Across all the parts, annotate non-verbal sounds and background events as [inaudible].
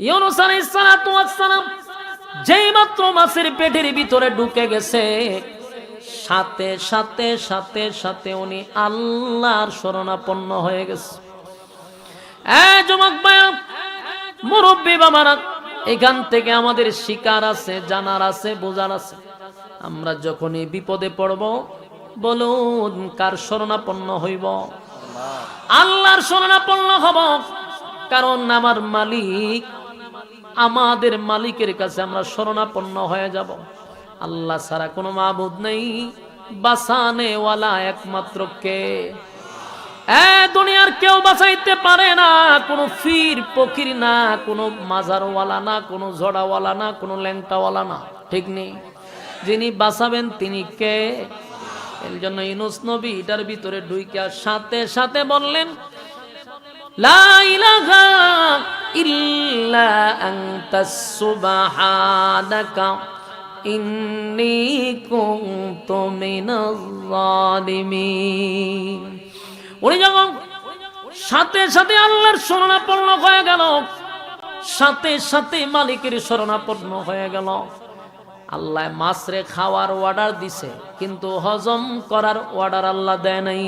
ইউনুস আলাইহিস সালাতু ওয়াস সালাম যেই মাত্র মাছের পেটের ভিতরে ঢুকে গেছে, সাথে সাথে সাথে সাথে উনি আল্লাহর শরণাপন্ন হয়ে গেছে। যুবক ভাইয়া মুরব্বী বাবারা, এখান থেকে আমাদের শিকার আছে, জানার আছে, বোঝার আছে। আমরা যখনই বিপদে পড়ব, বলুন কার শরণাপন্ন হইব? আল্লাহর শরণাপন্ন হব, কারণ আমার মালিক আমাদের মালিকের কাছে আমরা শরণাপন্ন হয়ে যাব। আল্লাহ ছাড়া কোনো মাবুদ নেই। বাসানে ওয়ালা একমাত্র কে? দুনিয়ার কেউ বাঁচাইতে পারে না। কোনো ফির, পকির না, কোনো মাজারওয়ালা না, কোনো ঝড়াওয়ালা না, কোনো ল্যাংটাওয়ালা না। ঠিক নেই। যিনি বাঁচাবেন তিনি কে? এর জন্য ইনুস নবী এটার ভিতরে ঢুইকা সাথে সাথে বললেন উনি যখন সাথে সাথে আল্লাহর শরণাপন্ন হয়ে গেল, সাথে সাথে মালিকের শরণাপন্ন হয়ে গেল, আল্লাহ মাছরে খাওয়ার অর্ডার দিছে, কিন্তু হজম করার অর্ডার আল্লাহ দেয় নাই।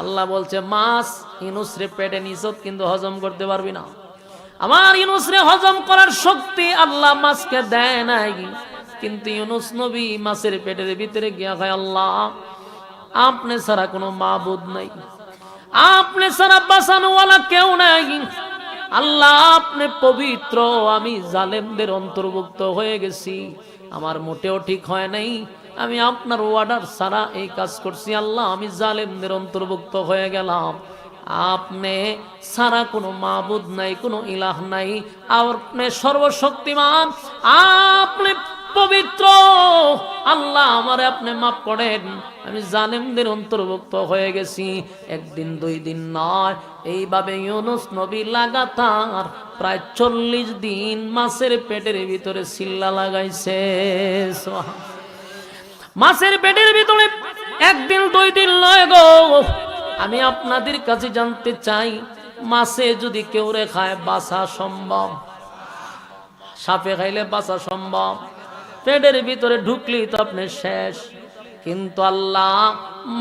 আল্লাহ বলছে, মাছ ইনুসরে পেটে নিছত কিন্তু হজম করতে পারবি না। আমার ইনুসরে হজম করার শক্তি আল্লাহ মাছকে দেয় নাই। কিন্তু ইউনুস নবী মাছের পেটের ভিতরে গিয়া হয় আল্লাহ, আপনি ছাড়া কোনো মাবুদ নাই। আপনি ছাড়া বাঁচানোওয়ালা কেউ নাই। আল্লাহ, আপনি পবিত্র। আমি জালেমদের অন্তর্ভুক্ত হয়ে গেছি। আমার মোটেও ঠিক হয় নাই। আমি আপনার ওয়ার্ডার সারা এই কাজ করছি। আল্লাহ, আমি জালেমদের অন্তর্ভুক্ত হয়ে গেলাম। আপনি সারা কোনো মাবুদ নাই, কোনো ইলাহ নাই। আপনি সর্বশক্তিমান, আপনি পবিত্র। আল্লাহ, আমারে আপনি মাফ করেন। আমি জালেমদের অন্তর্ভুক্ত হয়ে গেছি। একদিন, দুই দিন নয়, এইভাবে ইউনুস নবী লাগাতার প্রায় চল্লিশ দিন মাছের পেটের ভিতরে সিল্লা লাগাইছে। সোহা। মাছের পেটের ভিতরে একদিন দুই দিন লয় গো। আমি আপনাদের কাছে জানতে চাই, মাছে যদি কেউ রে খায় বাসা সম্ভব? সাপে খাইলে বাঁচা সম্ভব? পেটের ভিতরে ঢুকলি তো আপনি শেষ। কিন্তু আল্লাহ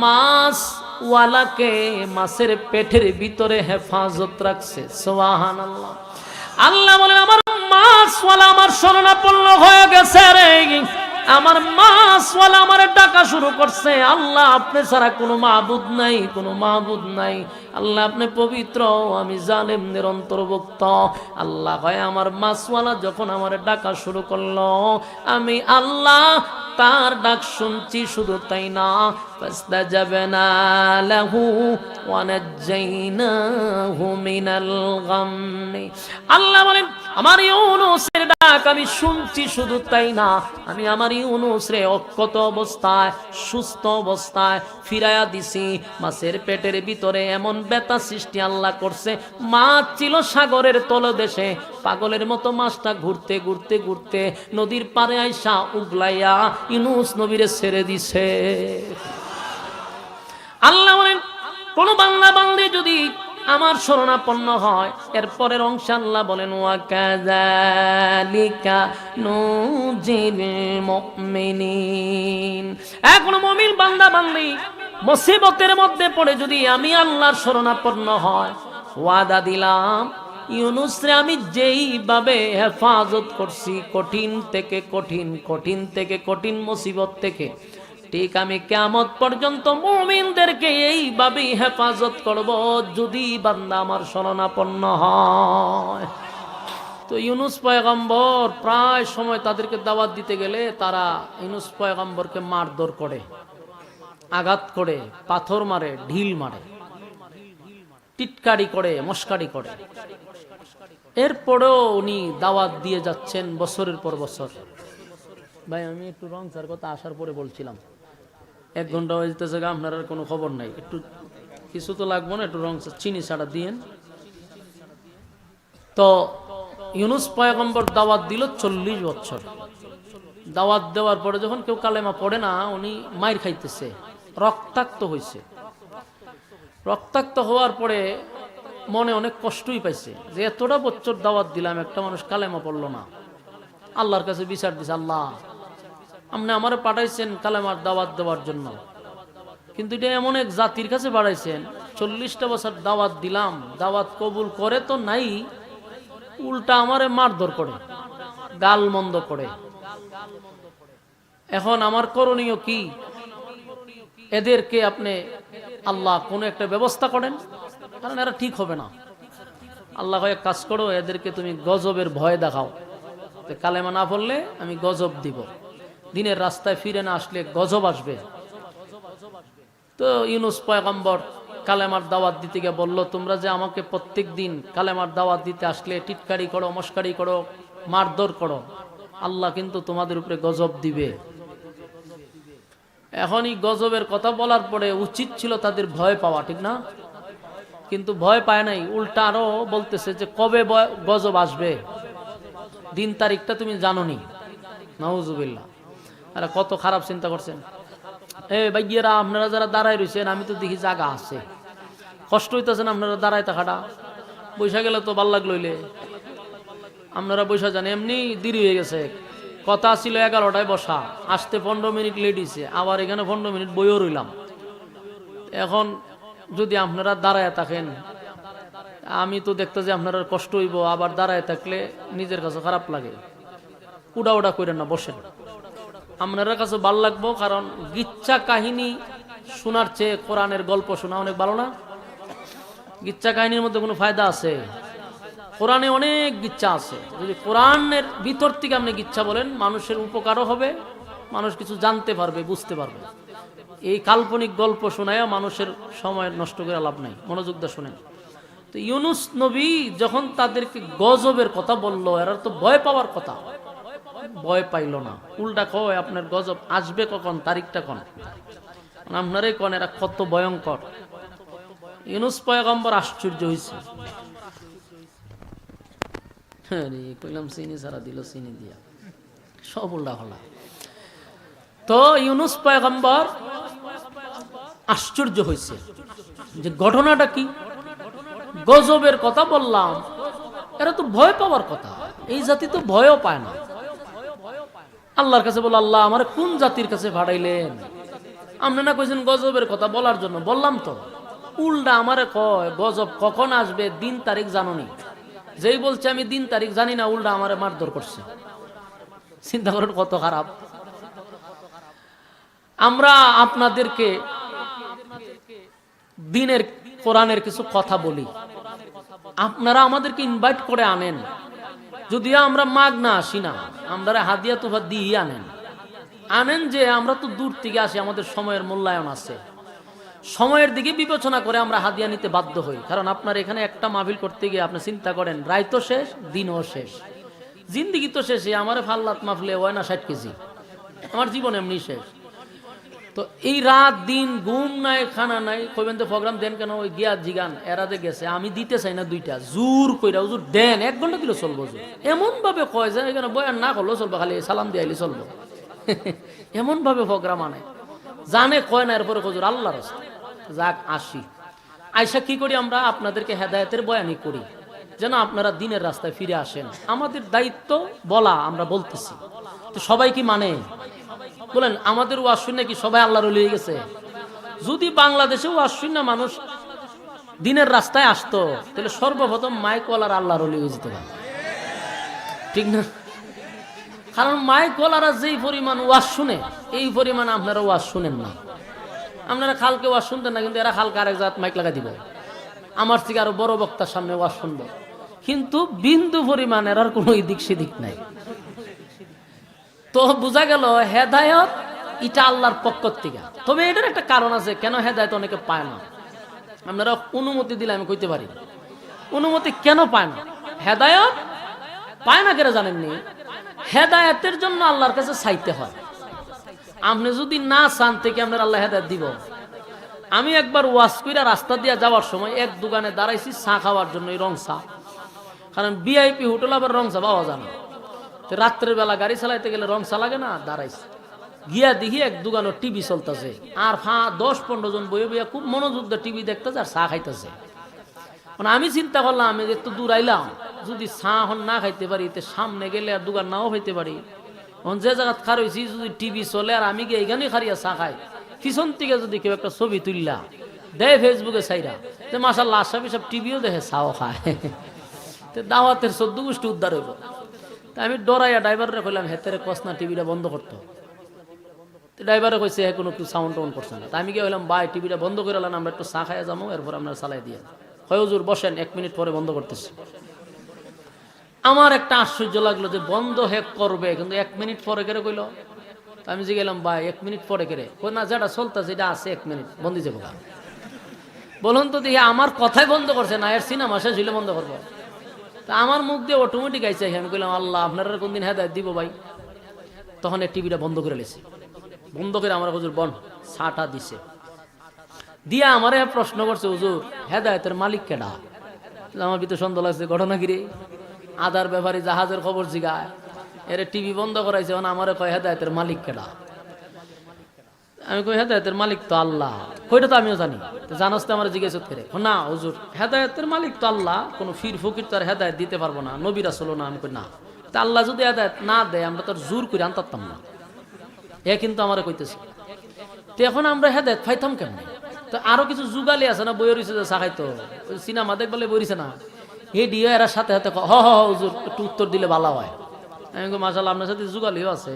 মাছ ওয়ালাকে মাছের পেটের ভিতরে হেফাজত রাখছে। সোহান আল্লাহ আল্লাহ বলেন, আমার মাছওয়ালা আমার শরণাপন্ন হয়ে গেছে রে। আমার মাছওয়ালা আমার ডাকা শুরু করছে। আল্লাহ আপনি ছাড়া কোনো মাহবুদ নাই, কোনো মাহবুদ নাই। আল্লাহ আপনি পবিত্র, আমি জালেমদের অন্তর্ভুক্ত আল্লাহ হয় আমার মাছওয়ালা যখন আমার ডাকা শুরু করল, আমি আল্লাহ তার ডাক শুনছি, শুধু তাই না। যাবে না লাহু ওয়ানাজ্জাইনাহু মিনাল গাম্মি। আল্লাহ আমার ইউনুসের ডাক আমি শুনছি শুধু তাই না, আমি আমার ইউনুস রে অক্ষত অবস্থায়, সুস্থ অবস্থায় ফিরায়া দিছি। মাছের পেটের ভিতরে এমন বেতা সৃষ্টি আল্লাহ করছে, মাছ ছিল সাগরের তলদেশে, পাগলের মতো মাছটা ঘুরতে ঘুরতে ঘুরতে নদীর পারে আইসা উগলাইয়া ইনুস নবীরে ছেড়ে দিছে। আল্লাহ বলেন, কোন বাংলা বাংলি যদি আমার শরণাপন্ন হয়। এরপরের অংশ আল্লাহ বলেন ওয়াকাযালিকা নুজিল মুমিনিন। এখন মুমিন বান্দা বান্দি মুসিবতের মধ্যে পড়ে যদি আমি আল্লাহর শরণাপন্ন হয়। ওয়াদা দিলাম, ইউনুসরে আমি যেইভাবে হেফাজত করছি, কঠিন থেকে কঠিন কঠিন থেকে কঠিন মুসিবত থেকে ঠিক আমি কেমত পর্যন্ত মুমিনদেরকে এইভাবেই হেফাজত করব যদি বান্দা আমার শরণাপন্ন হয়। তো ইউনুস পয়গম্বর প্রায় সময় তাদেরকে দাওয়াত দিতে গেলে তারা ইউনুস পয়গম্বরকে মারধর করে, আঘাত করে, পাথর মারে, ঢিল মারে, টিটকারি করে, মস্কারি করে। এরপরেও উনি দাওয়াত দিয়ে যাচ্ছেন বছরের পর বছর। ভাই, আমি একটু রং স্যার কথা আসার পরে বলছিলাম। এক ঘণ্টা হয়ে যেতেছে আপনার আর কোনো খবর নাই। একটু কিছু তো লাগবো না, একটু রং চিনি ছাড়া দিয়েন। তো ইউনুস পয়গম্বর দাওয়াত দিল চল্লিশ বছর। দাওয়াত দেওয়ার পরে যখন কেউ কালেমা পড়ে না, উনি মায়ের খাইতেছে, রক্তাক্ত হয়েছে রক্তাক্ত হওয়ার পরে মনে অনেক কষ্টই পাইছে যে এতটা বছর দাওয়াত দিলাম, একটা মানুষ কালেমা পড়ল না। আল্লাহর কাছে বিচার দিছে, আল্লাহ আপনি আমারে পাঠাইছেন কালেমার দাওয়াত দেওয়ার জন্য। কিন্তু এটা এমন এক জাতির কাছে বাড়াইছেন চল্লিশটা বছর দাওয়াত দিলাম, দাওয়াত কবুল করে তো নাই, উল্টা আমারে মারধর করে, গাল মন্দ করে। এখন আমার করণীয় কি? এদেরকে আপনি আল্লাহ কোনো একটা ব্যবস্থা করেন, কারণ এরা ঠিক হবে না। আল্লাহ এক কাজ করো, এদেরকে তুমি গজবের ভয় দেখাও। কালেমা না পড়লে আমি গজব দিব। দিনের রাস্তায় ফিরে না আসলে গজব আসবে। তো ইউনুস পয়গম্বর কালেমার দাওয়াত দিতে গিয়ে বলল, তোমরা যে আমাকে প্রত্যেক দিন কালেমার দাওয়াত দিতে আসলে, টিটকারি করো মস্কারি করো, মারধর করো, আল্লাহ কিন্তু তোমাদের উপরে গজব দিবে। এখনই গজবের কথা বলার পরে উচিত ছিল তাদের ভয় পাওয়া, ঠিক না? কিন্তু ভয় পায় নাই, উল্টা আরও বলতেছে যে, কবে গজব আসবে? দিন তারিখটা তুমি জানো নি আরে, কত খারাপ চিন্তা করছেন? এ ভাইয়েরা, আপনারা যারা দাঁড়ায় রয়েছেন, আমি তো দেখি জায়গা আছে। কষ্ট হইতেছেন আপনারা দাঁড়ায় থাকাটা? বৈশা গেলে তো ভালো লাগলইলে আপনারা বৈশা যান, এমনি দেরি হয়ে গেছে। কথা ছিল এগারোটায় বসা। আসতে পনেরো মিনিট লেট হয়েছে আবার এখানে পনেরো মিনিট বইও রইলাম। এখন যদি আপনারা দাঁড়ায় থাকেন, আমি তো দেখতে যে আপনারা কষ্ট হইব, আবার দাঁড়ায় থাকলে নিজের কাছে খারাপ লাগে। উড়া উড়া করেন না, বসেন। আপনার কাছে ভালো লাগবো, কারণ গিচ্ছা কাহিনী শোনার চেয়ে কোরআনের গল্প শোনা অনেক ভালো না? গিচ্ছা কাহিনীর মধ্যে কোনো ফায়দা আছে? কোরআনে অনেক গিচ্ছা আছে। যদি কোরআনের ভিতর থেকে আপনি গিচ্ছা বলেন, মানুষের উপকারও হবে, মানুষ কিছু জানতে পারবে, বুঝতে পারবে। এই কাল্পনিক গল্প শোনায় মানুষের সময় নষ্ট করে লাভ নাই। মনোযোগ দিয়ে শোনেন। তো ইউনুস নবী যখন তাদেরকে গজবের কথা বলল এরা তো ভয় পাওয়ার কথা। ভয় পাইল না। উল্টা কয়, আপনার গজব আসবে কখন? তারিখটা কোন? আপনারই কোন, এরা কত ভয়ঙ্কর। ইউনুস পয়গম্বর আশ্চর্য হয়েছে হ্যাঁ সব তো ইউনুস আশ্চর্য হয়েছে যে ঘটনাটা কি? গজবের কথা বললাম, এরা তো ভয় পাওয়ার কথা। এই জাতি তো ভয়ও পায় না। আল্লাহর কাছে বল, আল্লাহ আমার কোন জাতির কাছে ভাড়াইলেন? আপনি না কইছেন, গজবের কথা বলার জন্য। বললাম তো। উল্টা আমারে কয়, গজব কখন আসবে, দিন, তারিখ জানুনি যেই বলছে, আমি দিন, তারিখ জানি না, উল্টা আমারে মারধর করছে। চিন্তা করেন কত খারাপ। আমরা আপনাদেরকে দিনের, কোরআনের কিছু কথা বলি। আপনারা আমাদেরকে ইনভাইট করে আনেন। যদিও আমরা মাগ না আসি না আমরা হাদিয়া তোফা দিয়ে আনেন। আনেন যে আমরা তো দূর থেকে আসি, আমাদের সময়ের মূল্যায়ন আছে। সময়ের দিকে বিবেচনা করে আমরা হাদিয়া নিতে বাধ্য হই। কারণ আপনার এখানে একটা মাহফিল করতে গিয়ে আপনি চিন্তা করেন, রায় তো শেষ, দিনও শেষ। জিন্দিগি তো শেষে আমার ফাল্লাত মাফলে হয় না ষাট কেজি। আমার জীবন এমনি শেষ। তো এই রাত, দিন, ঘুম নাই, খানা নাই, কইবেন তো প্রোগ্রাম দেন কেন? ওই গিয়া জিগান এরাতে গেছে, আমি দিতে চাই না দুইটা, জোর কইরা, হুজুর, দেন, এক ঘণ্টা দিলে চলবো, হুজুর। এমন ভাবে কয় যে এখানে বয়ান না করলেও চলবো, খালি সালাম দিয়ে আইলে চলবো। [laughs] এমন ভাবে প্রোগ্রাম আনে। জানে, কয় না, এরপরে হুজুর আল্লাহ রাস্তা। যাক, আসি। আয়সা কি করি আমরা? আপনাদেরকে হেদায়েতের বয়ানি করি। যেন আপনারা দিনের রাস্তায় ফিরে আসেন। আমাদের দায়িত্ব বলা, আমরা বলতেছি। তো সবাই কি মানে? বলেন, আমাদের ওয়াজ শুনে কি সবাই আল্লাহর হয়ে গেছে? যদি বাংলাদেশে ওয়াজ শুনে মানুষ দিনের রাস্তায় আসতো, তাহলে সর্বপ্রথম মাইকওয়ালার আল্লাহর হয়ে যেতে ঠিক না? কারণ মাইকওয়ালারা যেই পরিমাণ ওয়াজ শুনে, এই পরিমাণ আপনারা ওয়াজ শুনেন না। আপনারা খালকে ওয়াজ শুনতেন না, কিন্তু এরা খালকে আরেক জাত মাইক লাগা দিব। আমার থেকে আরও বড় বক্তার সামনে ওয়াজ শুনব। কিন্তু বিন্দু পরিমাণ এরার কোনো এদিক সেদিক নাই। তো বোঝা গেল হেদায়ত এটা আল্লাহর পক্ষ থেকে। তবে এটার একটা কারণ আছে, কেন হেদায়ত অনেকে পায় না? আপনারা অনুমতি দিলে আমি কইতে পারি। অনুমতি কেন পায় না? হেদায়ত পায় না কেন জানেননি? হেদায়তের জন্য আল্লাহর কাছে চাইতে হয়। আপনি যদি না চান, থেকে আপনার আল্লাহ হেদায়ত দিব। আমি একবার ওয়াশ কইরা রাস্তা দিয়ে যাওয়ার সময় এক দোকানে দাঁড়াইছি চা খাওয়ার জন্য এই রং চা। কারণ বিআইপি হোটেল আবার রং চা পাওয়া যায় না। রাত্রের বেলা গাড়ি চালাইতে গেলে রং চা লাগে না, দাঁড়াইছে। গিয়া দেখি এক দোকানে টিভি চলতেছে। আর ফা, দশ পনেরো জন বইয়ে বইয়া খুব মনোযোগ দিয়ে টিভি দেখতেছে আর চা খাইতেছে। মানে আমি চিন্তা করলাম আমি যে একটু দূর আইলাম যদি চা হন না খাইতে পারি, তো সামনে গেলে আর দোকান নাও খাইতে পারি। এখন যে জায়গা খার হয়েছি যদি টিভি চলে আর আমি গিয়ে এইখানে খারিয়া চা খাই, পিছন থেকে যদি কেউ একটা ছবি তুললা, দেয় ফেসবুকে চাইরা যে মাসাল্লাহ আশাবি সব টিভিও দেখে চাও খায়। [laughs] তো দাওয়াতের চোদ্দ গোষ্ঠী উদ্ধার হইব। তা আমি ডরাইয়া ড্রাইভাররা কইলাম হেতেরে কসনা টিভিটা বন্ধ করতো ড্রাইভারে কইছে হ্যাঁ কোনো একটু সাউন্ড টাউন করছে না। তা আমি গিয়ে হইলাম ভাই, টিভিটা বন্ধ করে এলাম আমরা একটু চা খাইয়া যাব, এরপর আমরা চালাই দিয়ে হয় হুজুর, বসেন, এক মিনিট পরে বন্ধ করতেছি। আমার একটা আশ্চর্য লাগল যে, বন্ধ হে করবে? কিন্তু এক মিনিট পরে কেড়ে কইলো? আমি যে গেলাম, ভাই, এক মিনিট পরে কেড়ে কই না, যেটা চলতেছে, এটা আছে, এক মিনিট বন্ধ যাব বলুন তো দেখি, আমার কথাই বন্ধ করছে না, এর সিনেমা শেষ হইলে বন্ধ করব? তা আমার মুখ দিয়ে অটোমেটিক আইছে, আমি কইলাম, আল্লাহ, আপনারা কোন দিন হেদায়ত দিব ভাই? তখন টিভিটা বন্ধ করে লেছে। বন্ধ করে আমার হুজুর বন, ছাটা দিছে। দিয়া আমারে প্রশ্ন করছে, হুজুর, হেদায়তের মালিক কেডা? আমার ভিতরে সন্দেহ লাগছে, ঘটনা কিরে আদার ব্যাপারে জাহাজের খবর জিগায়। এর টিভি বন্ধ করাইছে আমারে কয়, হেদায়তের মালিক কেডা? আমি কই হেদায়তের মালিক তো আল্লাহ। কইটা তো আমিও জানি। তো জানাস তো আমার জিজ্ঞেস করে না হুজুর হেদায়তের মালিক তো আল্লাহ কোনো ফির ফকির তো আর হেদায়ত দিতে পারব না নবীরা চলো না? আমি কই না। তা আল্লাহ যদি হেদায়ত না দেয় আমরা তো জোর করে আনতাম না। এ কিন্তু আমার কইতেছে। তো এখন আমরা হেদায়ত ফাইতাম কেমন? তো আরও কিছু যুগালি আছে না বইয়ের যে সাহাইতো সিনেমা দেখবলে বইছে না। এই দিয়ে এরা সাথে সাথে হ হ, হুজুর একটু উত্তর দিলে ভালো হয়। আমি মাসাল আপনার সাথে যুগালিও আছে।